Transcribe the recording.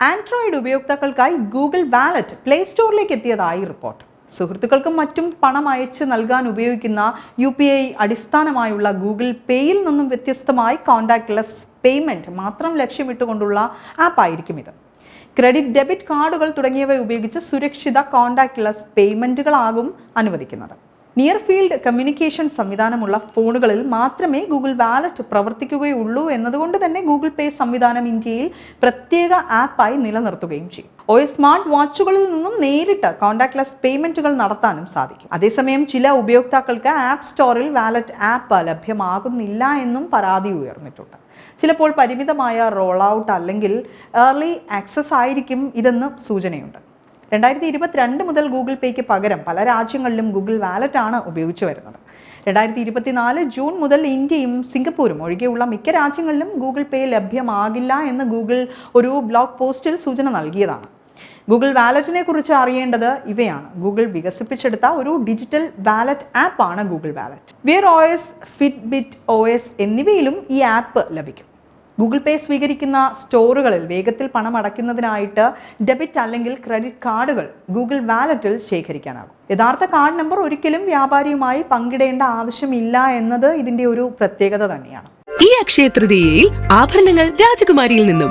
Android ഉപയോക്താക്കൾക്കായി Google wallet play സ്റ്റോറിലേക്ക് എത്തിയതായി റിപ്പോർട്ട് സുഹൃത്തുക്കൾക്കും മറ്റും പണം അയച്ച് നൽകാൻ ഉപയോഗിക്കുന്ന യു പി ഐ അടിസ്ഥാനമായുള്ള ഗൂഗിൾ പേയിൽ നിന്നും വ്യത്യസ്തമായി കോൺടാക്ട്ലെസ് പേയ്മെന്റ് മാത്രം ലക്ഷ്യമിട്ടുകൊണ്ടുള്ള ആപ്പായിരിക്കും ഇത്. ക്രെഡിറ്റ് ഡെബിറ്റ് കാർഡുകൾ തുടങ്ങിയവ ഉപയോഗിച്ച് സുരക്ഷിത കോൺടാക്ട്ലെസ് പേയ്മെന്റുകളാകും അനുവദിക്കുന്നത്. നിയർ ഫീൽഡ് കമ്മ്യൂണിക്കേഷൻ സംവിധാനമുള്ള ഫോണുകളിൽ മാത്രമേ ഗൂഗിൾ വാലറ്റ് പ്രവർത്തിക്കുകയുള്ളൂ എന്നതുകൊണ്ട് തന്നെ ഗൂഗിൾ പേ സംവിധാനം ഇന്ത്യയിൽ പ്രത്യേക ആപ്പായി നിലനിർത്തുകയും ചെയ്യും. ഒ സ്മാർട്ട് വാച്ചുകളിൽ നിന്നും നേരിട്ട് കോൺടാക്ട്ലെസ് പേയ്മെന്റുകൾ നടത്താനും സാധിക്കും. അതേസമയം ചില ഉപയോക്താക്കൾക്ക് ആപ്പ് സ്റ്റോറിൽ വാലറ്റ് ആപ്പ് ലഭ്യമാകുന്നില്ല എന്നും പരാതി ഉയർന്നിട്ടുണ്ട്. ചിലപ്പോൾ പരിമിതമായ റോൾ ഔട്ട് അല്ലെങ്കിൽ ഏർലി ആക്സസ് ആയിരിക്കും ഇതെന്ന് സൂചനയുണ്ട്. രണ്ടായിരത്തി ഇരുപത്തിരണ്ട് മുതൽ ഗൂഗിൾ പേയ്ക്ക് പകരം പല രാജ്യങ്ങളിലും ഗൂഗിൾ വാലറ്റ് ആണ് ഉപയോഗിച്ചു വരുന്നത്. രണ്ടായിരത്തി ഇരുപത്തിനാല് ജൂൺ മുതൽ ഇന്ത്യയും സിംഗപ്പൂരും ഒഴികെയുള്ള മിക്ക രാജ്യങ്ങളിലും ഗൂഗിൾ പേ ലഭ്യമാകില്ല എന്ന് ഗൂഗിൾ ഒരു ബ്ലോഗ് പോസ്റ്റിൽ സൂചന നൽകിയതാണ്. ഗൂഗിൾ വാലറ്റിനെ കുറിച്ച് അറിയേണ്ടത് ഇവയാണ്. ഗൂഗിൾ വികസിപ്പിച്ചെടുത്ത ഒരു ഡിജിറ്റൽ വാലറ്റ് ആപ്പാണ് Google wallet. Wear O S Fitbit O S എന്നിവയിലും ഈ ആപ്പ് ലഭിക്കും. ഗൂഗിൾ പേ സ്വീകരിക്കുന്ന സ്റ്റോറുകളിൽ വേഗത്തിൽ പണം അടയ്ക്കുന്നതിനായിട്ട് ഡെബിറ്റ് അല്ലെങ്കിൽ ക്രെഡിറ്റ് കാർഡുകൾ ഗൂഗിൾ വാലറ്റിൽ ശേഖരിക്കാനാകും. യഥാർത്ഥ കാർഡ് നമ്പർ ഒരിക്കലും വ്യാപാരിയുമായി പങ്കിടേണ്ട ആവശ്യമില്ല എന്നത് ഇതിന്റെ ഒരു പ്രത്യേകത തന്നെയാണ്. ഈ അക്ഷയ തൃതീയയിൽ ആഭരണങ്ങൾ രാജകുമാരിയിൽ നിന്നും